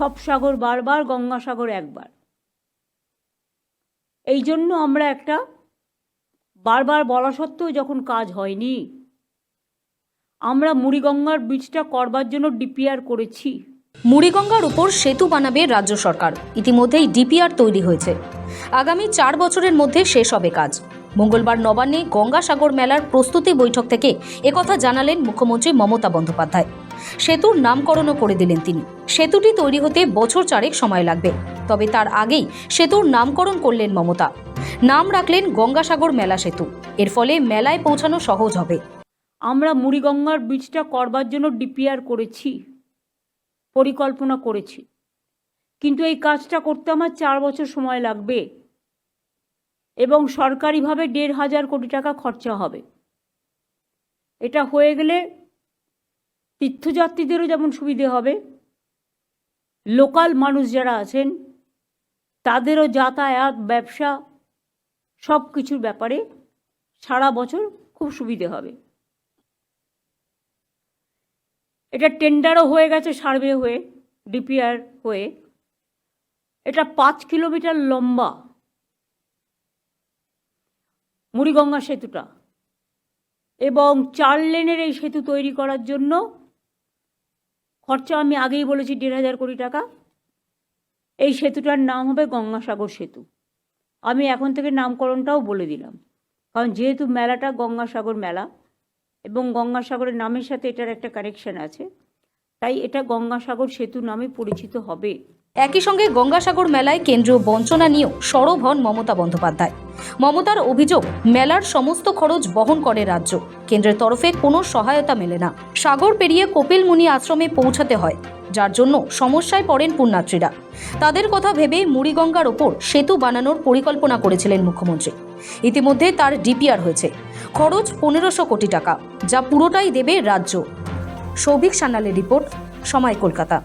সব সাগর বারবার গঙ্গাসাগর একবার। এই জন্য আমরা একটা বারবার বলা সত্ত্বেও যখন কাজ হয়নি, আমরা মুড়িগঙ্গার ব্রিজটা করবার জন্য ডিপিআর করেছি। মুড়িগঙ্গার উপর সেতু বানাবে রাজ্য সরকার। ইতিমধ্যেই ডিপিআর তৈরি হয়েছে। আগামী চার বছরের মধ্যে শেষ হবে কাজ। মঙ্গলবার নবান্নে গঙ্গাসাগর মেলার প্রস্তুতি বৈঠক থেকে একথা জানালেন মুখ্যমন্ত্রী মমতা বন্দ্যোপাধ্যায়। সেতুর নামকরণও করে দিলেন তিনি। সেতুটি তৈরি হতে বছর চারেক সময় লাগবে, তবে তার আগেই সেতুর নামকরণ করলেন মমতা। নাম রাখলেন গঙ্গাসাগর মেলা সেতু। এর ফলে মেলায় পৌঁছানো সহজ হবে। আমরা মুড়িগঙ্গার ব্রিজটা করবার জন্য ডিপিআর করেছি, পরিকল্পনা করেছি। কিন্তু এই কাজটা করতে আমার চার বছর সময় লাগবে এবং সরকারিভাবে দেড় হাজার কোটি টাকা খরচা হবে। এটা হয়ে গেলে তীর্থযাত্রীদেরও যেমন সুবিধে হবে, লোকাল মানুষ যারা আছেন, তাদেরও যাতায়াত, ব্যবসা সব কিছুর ব্যাপারে সারা বছর খুব সুবিধে হবে। এটা টেন্ডারও হয়ে গেছে সার্ভে হয়ে, ডিপিআর হয়ে। এটা পাঁচ কিলোমিটার লম্বা মুড়িগঙ্গা সেতুটা। এবং চার লেনের এই সেতু তৈরি করার জন্য খরচা আমি আগেই বলেছি দেড় হাজার কোটি টাকা। এই সেতুটার নাম হবে গঙ্গাসাগর সেতু। আমি এখন থেকে নামকরণটাও বলে দিলাম। কারণ যেহেতু মেলাটা গঙ্গাসাগর মেলা এবং গঙ্গাসাগরের নামের সাথে এটার একটা কানেকশন আছে, তাই এটা গঙ্গাসাগর সেতু নামে পরিচিত হবে। একই সঙ্গে গঙ্গাসাগর মেলায় কেন্দ্রীয় বঞ্চনা নিয়েও সরব হন মমতা বন্দ্যোপাধ্যায়। মমতার অভিযোগ, মেলার সমস্ত খরচ বহন করে রাজ্য। কেন্দ্রের তরফে কোনো সহায়তা মেলে না। সাগর পেরিয়ে কপিল মুনি আশ্রমে পৌঁছাতে হয়, যার জন্য সমস্যায় পড়েন পুণ্যাত্রীরা। তাদের কথা ভেবে মুড়িগঙ্গার ওপর সেতু বানানোর পরিকল্পনা করেছিলেন মুখ্যমন্ত্রী। ইতিমধ্যে তার ডিপিআর হয়েছে। খরচ পনেরোশো কোটি টাকা, যা পুরোটাই দেবে রাজ্য। সৌভিক সান্যালের রিপোর্ট, সময় কলকাতা।